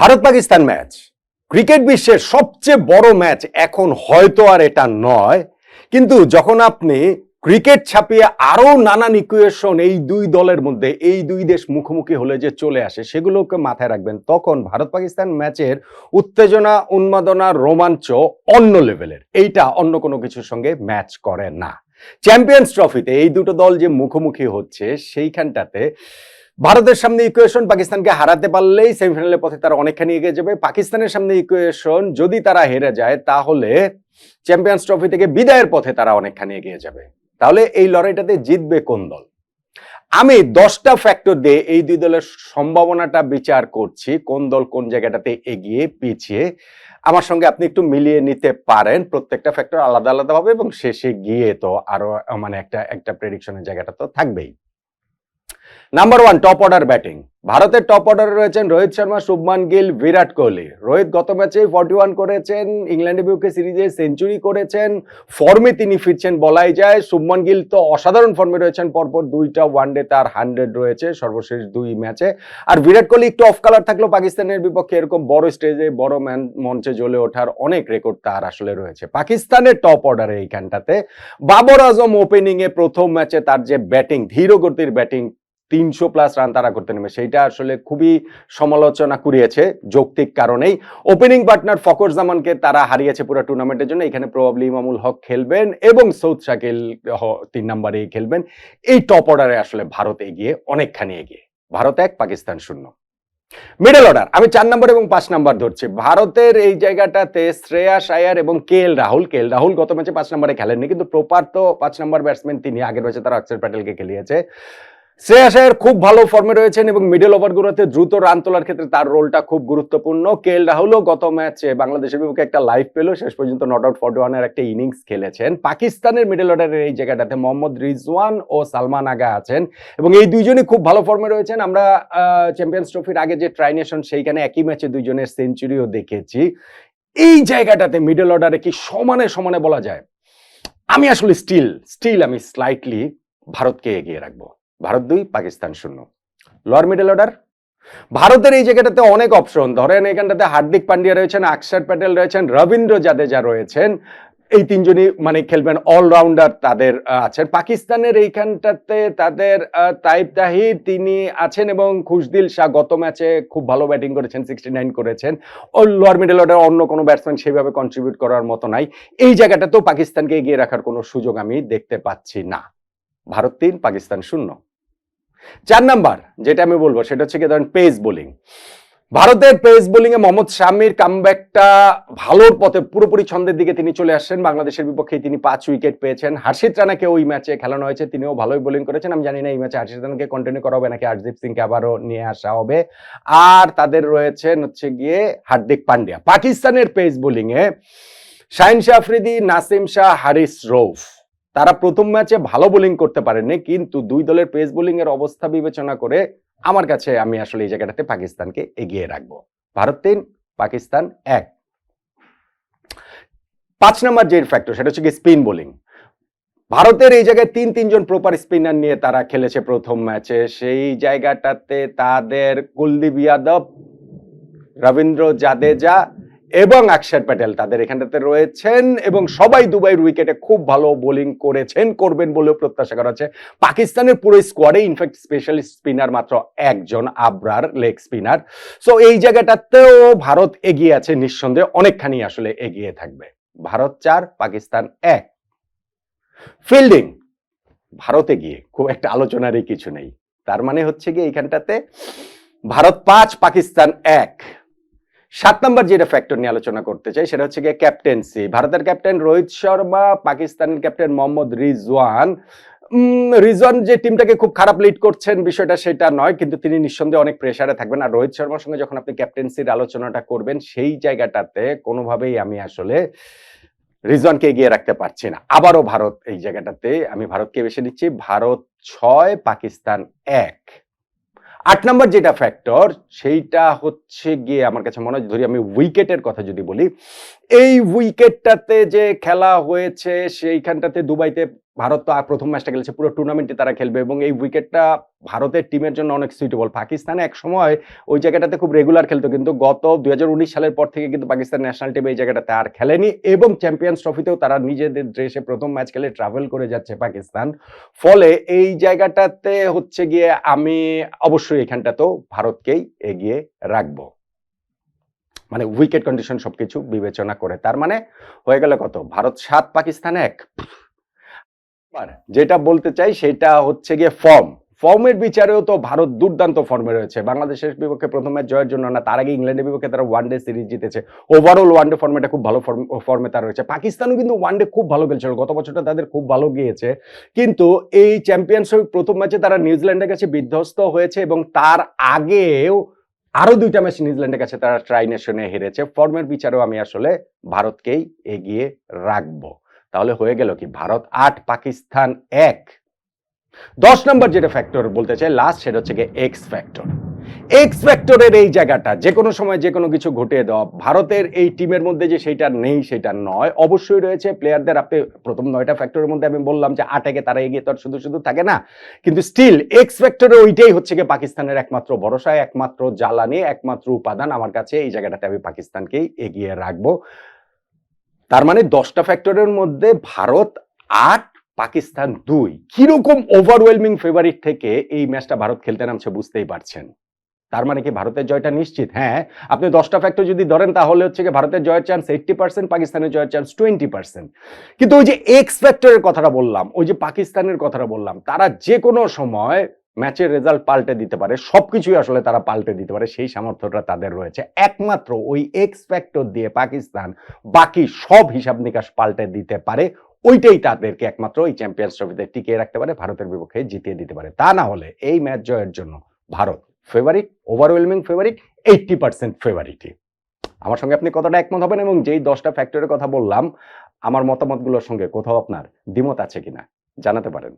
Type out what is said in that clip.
Bharat Pakistan match. Cricket বিশ্বের সবচেয়ে বড় ম্যাচ এখন হয়তো আর এটা নয়, কিন্তু যখন আপনি ক্রিকেট ছাপিয়ে আরও নানান ইকুয়েশন এই দুই দলের মধ্যে, এই দুই দেশ মুখোমুখি হলে যে চলে আসে, সেগুলোকে মাথায় রাখবেন, তখন ভারত পাকিস্তান ম্যাচের উত্তেজনা, উন্মাদনা, রোমাঞ্চ অন্য লেভেলের এইটা অন্য কোনো কিছুর সঙ্গে ম্যাচ করে না। চ্যাম্পিয়ন্স ট্রফিতে এই দুটো দল যে মুখোমুখি হচ্ছে, সেইখানটাতে ভারতের সামনে ইকুয়েশন পাকিস্তানকে হারাতে পারলেই সেমিফাইনালের পথে তারা অনেকখানি এগিয়ে যাবে। পাকিস্তানের সামনে ইকুয়েশন যদি তারা হেরে যায়, তাহলে চ্যাম্পিয়ন্স ট্রফি থেকে বিদায়ের পথে তারা অনেকখানি এগিয়ে যাবে। তাহলে এই লড়াইটাতে জিতবে কোন দল? আমি দশটা ফ্যাক্টর দিয়ে এই দুই দলের সম্ভাবনাটা বিচার করছি, কোন দল কোন জায়গাটাতে এগিয়ে পিছিয়ে। আমার সঙ্গে আপনি একটু মিলিয়ে নিতে পারেন, প্রত্যেকটা ফ্যাক্টর আলাদা আলাদাভাবে এবং শেষে গিয়ে তো আরও মানে একটা একটা প্রেডিকশনের জায়গাটা তো থাকবেই। Number one top order batting ভারতের টপ অর্ডারে রয়েছেন রোহিত শর্মা, শুভমান গিল, বিরাট কোহলি। রোহিত গত ম্যাচে ফর্টি ওয়ান করেছেন ইংল্যান্ডের বিপক্ষে সিরিজে সেঞ্চুরি করেছেন ফর্মে তিনি ফিরছেন, বলাই যায়। শুভমান গিল তো অসাধারণ ফর্মে রয়েছেন, পরপর দুইটা ওয়ানডে তার হান্ড্রেড রয়েছে, সর্বশেষ দুই ম্যাচে আর বিরাট কোহলি একটু অফ কালার থাকলেও পাকিস্তানের বিপক্ষে এরকম বড় স্টেজে বড় ম্যান মঞ্চে জ্বলে ওঠার অনেক রেকর্ড তার আসলে রয়েছে। পাকিস্তানের টপ অর্ডারে এইখানটাতে বাবর আজম ওপেনিংয়ে প্রথম ম্যাচে তার যে ব্যাটিং ধীর গতির ব্যাটিং তিনশো প্লাস রান তারা করতে নেমে। সেইটা আসলে খুবই সমালোচনা কুড়িয়েছে যৌক্তিক কারণেই। ওপেনিং পার্টনার ফকর জামানকে তারা হারিয়েছে পুরো টুর্নামেন্টের জন্য। এখানে প্রবাবলি ইমামুল হক খেলবেন এবং সৌদ শাকিল তিন নম্বরেই খেলবেন। এই টপ অর্ডারে আসলে ভারত এগিয়ে অনেকখানি এগিয়ে। ভারত এক, পাকিস্তান শূন্য। মিডল অর্ডার আমি চার নম্বর এবং পাঁচ নম্বর ধরছি। ভারতের এই জায়গাটাতে শ্রেয়াস আয়ার এবং কে এল রাহুল কে এল রাহুল গত ম্যাচে পাঁচ নম্বরে খেলেননি, কিন্তু প্রপার তো পাঁচ নম্বর ব্যাটসম্যান তিনি, আগের ম্যাচে তারা অক্ষর প্যাটেলকে খেলিয়েছে। শ্রেয়াস আয়ার খুব ভালো ফর্মে রয়েছেন এবং মিডল ওভারগুলোতে দ্রুত রান তোলার ক্ষেত্রে তার রোলটা খুব গুরুত্বপূর্ণ। কে এল রাহুলও গত ম্যাচে বাংলাদেশের বিপক্ষে একটা লাইফ পেল, শেষ পর্যন্ত নট আউট ফর্টি ওয়ানের একটা ইনিংস খেলেছেন। পাকিস্তানের মিডল অর্ডারের এই জায়গাটাতে মোহাম্মদ রিজওয়ান ও সালমান আগা আছেন এবং এই দুইজনই খুব ভালো ফর্মে রয়েছেন। আমরা চ্যাম্পিয়ন্স ট্রফির আগে যে ট্রাইনেশন সেইখানে একই ম্যাচে দুইজনের সেঞ্চুরিও দেখেছি। এই জায়গাটাতে মিডল অর্ডারে কি সমানে সমানে বলা যায়? আমি আসলে স্টিল স্টিল আমি স্লাইটলি ভারতকে এগিয়ে রাখব। ভারত দুই, পাকিস্তান শূন্য। লোয়ার মিডল অর্ডার ভারতের এই জায়গাটাতে অনেক অপশন ধরেন এখানটাতে হার্দিক পান্ডিয়া রয়েছেন অক্ষর প্যাটেল রয়েছেন, রবীন্দ্র জাদেজা রয়েছেন। এই তিনজনই মানে খেলবেন অলরাউন্ডার তাদের আছেন। পাকিস্তানের এইখানটাতে তাদের তাইব তাহির তিনি আছেন এবং খুশদিল শাহ গত ম্যাচে খুব ভালো ব্যাটিং করেছেন সিক্সটি নাইন করেছেন। ও লোয়ার মিডল অর্ডার অন্য কোনো ব্যাটসম্যান সেভাবে কন্ট্রিবিউট করার মতো নাই। এই জায়গাটাতেও পাকিস্তানকে এগিয়ে রাখার কোনো সুযোগ আমি দেখতে পাচ্ছি না। ভারত তিন, পাকিস্তান শূন্য। চার নাম্বার, যেটা আমি বলব, সেটা হচ্ছে কি ধরেন পেস বোলিং ভারতের পেস বোলিং এ মোহাম্মদ শামির কামব্যাকটা ভালোর পথে পুরোপুরি ছন্দের দিকে তিনি চলে আসছেন। বাংলাদেশের বিপক্ষে তিনি পাঁচ উইকেট পেয়েছেন। হার্ষিত রানাকে ওই ম্যাচে খেলানো হয়েছে। তিনিও ভালোই বোলিং করেছেন। আমি জানি না এই ম্যাচে হার্ষিত রানাকে কন্টিনিউ করা হবে নাকি হরদীপ সিংকে আবারও নিয়ে আসা হবে। আর তাদের রয়েছেন হচ্ছে গিয়ে হার্দিক পান্ডিয়া। পাকিস্তানের পেস বোলিং এ শাহিন শাহ আফ্রিদি, নাসিম শাহ, হারিস রৌফ। তারা প্রথম ম্যাচে ভালো বোলিং করতে পারেননি, কিন্তু দুই দলের পেস বোলিং এর অবস্থা বিবেচনা করে আমার কাছে আমি আসলে এই জায়গাটাতে পাকিস্তানকে এগিয়ে রাখব। ভারত তিন, পাকিস্তান এক। পাঁচ নম্বর যে ফ্যাক্টর সেটা হচ্ছে স্পিন বোলিং ভারতের এই জায়গায় তিন, তিনজন প্রপার স্পিনার নিয়ে তারা খেলেছে প্রথম ম্যাচে। সেই জায়গাটাতে তাদের কুলদীপ যাদব, রবীন্দ্র জাদেজা এবং অক্ষর প্যাটেল তাদের এখানটাতে রয়েছেন এবং সবাই দুবাইয়ের উইকেটে খুব ভালো বোলিং করেছেন, করবেন বলেও প্রত্যাশা করা হচ্ছে। পাকিস্তানের পুরো স্কোয়াডে ইনফ্যাক্ট স্পেশালিস্ট স্পিনার মাত্র একজন, আবরার লেগ স্পিনার সো এই জায়গাটাতেও ভারত এগিয়ে আছে নিঃসন্দেহে, অনেকখানি আসলে এগিয়ে থাকবে। ভারত চার, পাকিস্তান এক। ফিল্ডিং ভারতে গিয়ে খুব একটা আলোচনারই কিছু নেই। তার মানে হচ্ছে কি এইখানটাতে ভারত পাঁচ, পাকিস্তান এক। সাত নম্বর যেটা ফ্যাক্টর নিয়ে আলোচনা করতে চাই, সেটা হচ্ছে গিয়ে ক্যাপ্টেন্সি ভারতের ক্যাপ্টেন রোহিত শর্মা, পাকিস্তানের ক্যাপ্টেন মোহাম্মদ রিজওয়ান। রিজওয়ান যে টিমটাকে খুব খারাপ লিড করছেন বিষয়টা সেটা নয়, কিন্তু তিনি নিঃসন্দেহে অনেক প্রেশারে থাকবেন। আর রোহিত শর্মার সঙ্গে যখন আপনি ক্যাপ্টেন্সির আলোচনাটা করবেন, সেই জায়গাটাতে কোনোভাবেই আমি আসলে রিজনকে এগিয়ে রাখতে পারছি না। আবারও ভারত এই জায়গাটাতে, আমি ভারতকে বেছে নিচ্ছি। ভারত ছয়, পাকিস্তান এক। আট নম্বর যেটা ফ্যাক্টর সেইটা হচ্ছে গিয়ে আমার কাছে মনে হয়, ধরি আমি উইকেটের কথা যদি বলি, এই উইকেটটাতে যে খেলা হয়েছে, সেইখানটাতে দুবাইতে ভারত তো আর প্রথম ম্যাচটা খেলেছে, পুরো টুর্নামেন্টে তারা খেলবে এবং এই উইকেটটা ভারতের টিমের জন্য অনেক সুইটেবল পাকিস্তানে এক সময় ওই জায়গাটাতে খুব রেগুলার খেলতো, কিন্তু গত দু হাজার উনিশ সালের পর থেকে কিন্তু পাকিস্তান ন্যাশনাল টিম এই জায়গাটাতে আর খেলেনি এবং চ্যাম্পিয়ন্স ট্রফিতেও তারা নিজেদের ড্রেসে প্রথম ম্যাচ খেলে ট্রাভেল করে যাচ্ছে পাকিস্তান। ফলে এই জায়গাটাতে হচ্ছে গিয়ে আমি অবশ্যই এখানটাতেও ভারতকেই এগিয়ে রাখব। মানে উইকেট কন্ডিশন সবকিছু বিবেচনা করে। তার মানে হয়ে গেল কত? ভারত সাত, পাকিস্তান এক। যেটা বলতে চাই সেটা হচ্ছে গিয়ে ফর্ম। ফর্মের বিচারেও তো ভারত দুর্দান্ত ফর্মে রয়েছে। বাংলাদেশের বিপক্ষে প্রথম ম্যাচ জয়ের জন্য না, তার আগে ইংল্যান্ডের বিপক্ষে তারা ওয়ান ডে সিরিজ জিতেছে। ওভারঅল ওয়ান ডে ফর্মেটা খুব ভালো ফর্মে তারা রয়েছে। পাকিস্তানও কিন্তু ওয়ান ডে খুব ভালো খেলছিল। গত বছরটা তাদের খুব ভালো গিয়েছে। কিন্তু এই চ্যাম্পিয়নশিপ প্রথম ম্যাচে তারা নিউজিল্যান্ডের কাছে বিধ্বস্ত হয়েছে এবং তার আগেও আরও দুইটা ম্যাচ নিউজিল্যান্ডের কাছে তারা ট্রাই নেশনে হেরেছে। ফর্মের বিচারেও আমি আসলে ভারতকেই এগিয়ে রাখব। তাহলে হয়ে গেল কি? ভারত আট, পাকিস্তান এক। দশ নম্বর যেটা ফ্যাক্টর বলতে চাই লাস্ট সেটা হচ্ছে গিয়ে এক্স ফ্যাক্টর এক্স ফ্যাক্টরের এই জায়গাটা, যে কোনো সময় যে কোনো কিছু ঘটিয়ে দেওয়া, ভারতের এই টিমের মধ্যে যে সেটা নেই, সেটা নয়। অবশ্যই রয়েছে প্লেয়ারদের আপনি প্রথম নয়টা ফ্যাক্টরের মধ্যে আমি বললাম যে আটেকে তারা এগিয়ে, তো শুধু শুধু থাকে না। কিন্তু স্টিল এক্স ফ্যাক্টরে ওইটাই হচ্ছে গিয়ে পাকিস্তানের একমাত্র ভরসা, একমাত্র জ্বালানি, একমাত্র উপাদান। আমার কাছে এই জায়গাটাতে আমি পাকিস্তানকেই এগিয়ে রাখব। তার মানে দশটা ফ্যাক্টরের মধ্যে ভারত আট, পাকিস্তান দুই। কীরকম ওভারওয়েলমিং ফেভারিট থেকে এই ম্যাচটা ভারত খেলতে নামছে বুঝতেই পারছেন। তার মানে কি ভারতের জয়টা নিশ্চিত? হ্যাঁ আপনি দশটা ফ্যাক্টর যদি ধরেন, তাহলে হচ্ছে কি ভারতের জয়ের চান্স এইটটি পার্সেন্ট পাকিস্তানের জয়ের চান্স টোয়েন্টি পার্সেন্ট কিন্তু ওই যে এক্স ফ্যাক্টরের কথাটা বললাম, ওই যে পাকিস্তানের কথাটা বললাম, তারা যে কোনো সময় ম্যাচের রেজাল্ট পাল্টে দিতে পারে, সবকিছুই আসলে তারা পাল্টে দিতে পারে, সেই সামর্থ্যটা তাদের রয়েছে। একমাত্র ওই এক্স ফ্যাক্টর দিয়ে পাকিস্তান বাকি সব হিসাব নিকাশ পাল্টে দিতে পারে, ওইটাই তাদেরকে একমাত্র ওই চ্যাম্পিয়ন্স ট্রফিতে টিকিয়ে রাখতে পারে, ভারতের বিপক্ষে জিতিয়ে দিতে পারে। তা না হলে এই ম্যাচ জয়ের জন্য Bharat favourite overwhelming favourite eighty percent ফেভারিটই আমার সঙ্গে আপনি কতটা একমত হবেন এবং যেই দশটা ফ্যাক্টরের কথা বললাম, আমার মতামতগুলোর সঙ্গে কোথাও আপনার দ্বিমত আছে কিনা জানাতে পারেন।